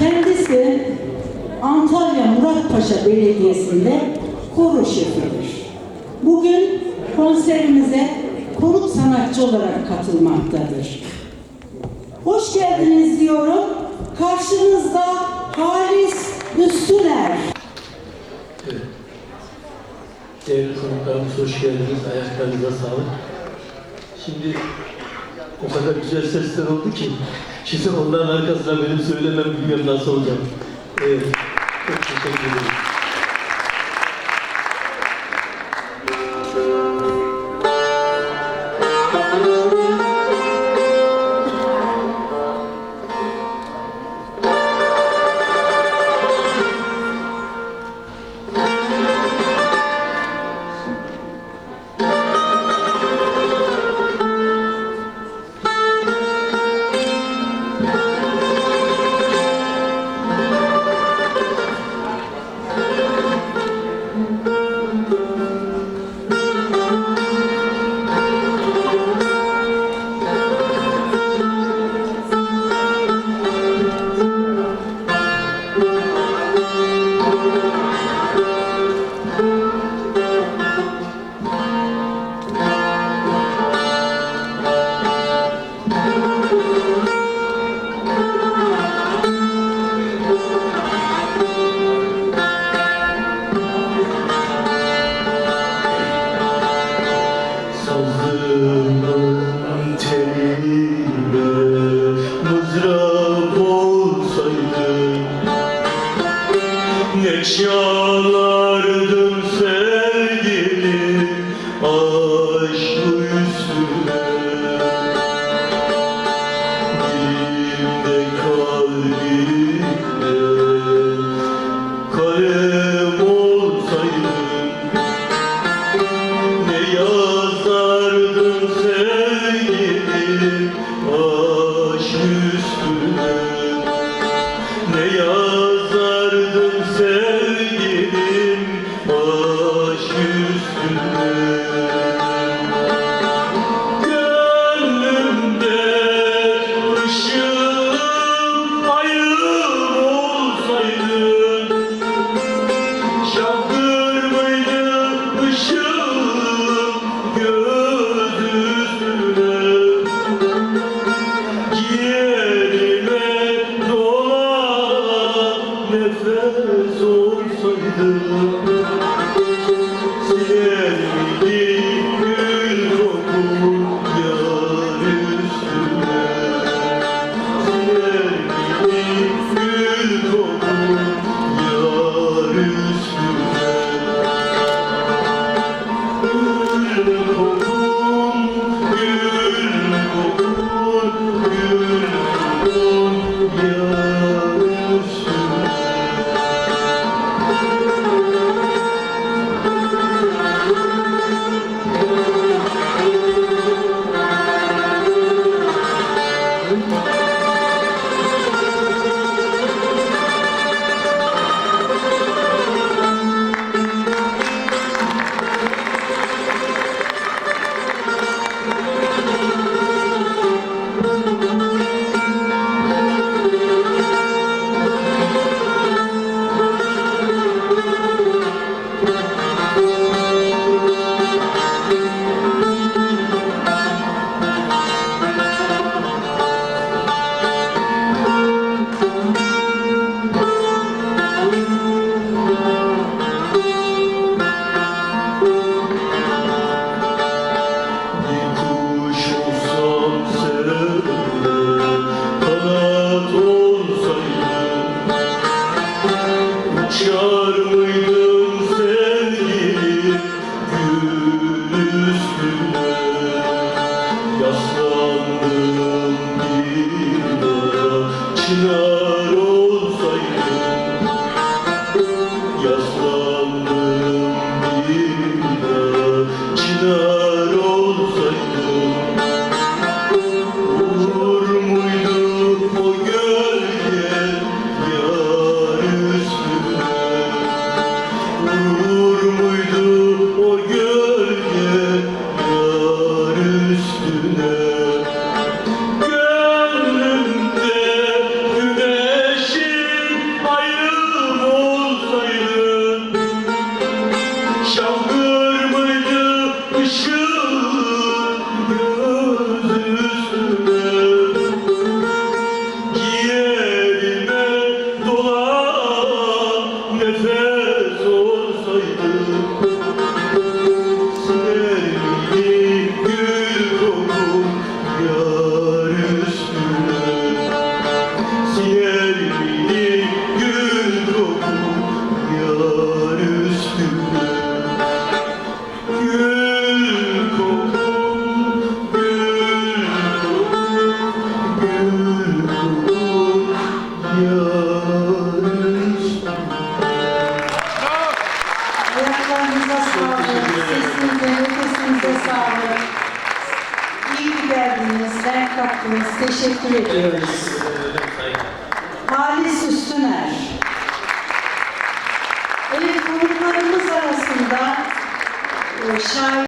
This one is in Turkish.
Kendisi Antalya Muratpaşa Belediyesi'nde koro şefidir. Bugün konserimize konuk sanatçı olarak katılmaktadır. Hoş geldiniz diyorum. Karşınızda Halis Üstüner. Evet. Değerli konuklarımız hoş geldiniz. Ayaklarınıza sağlık. Şimdi o kadar güzel sesler oldu ki şimdi onların arkasına benim söylemem bilmiyorum nasıl olacak. Evet. Çok teşekkür ederim. সুর que Kattınız. Teşekkür ediyoruz. Halis Üstüner. Evet, konuklarımız arasında e, şair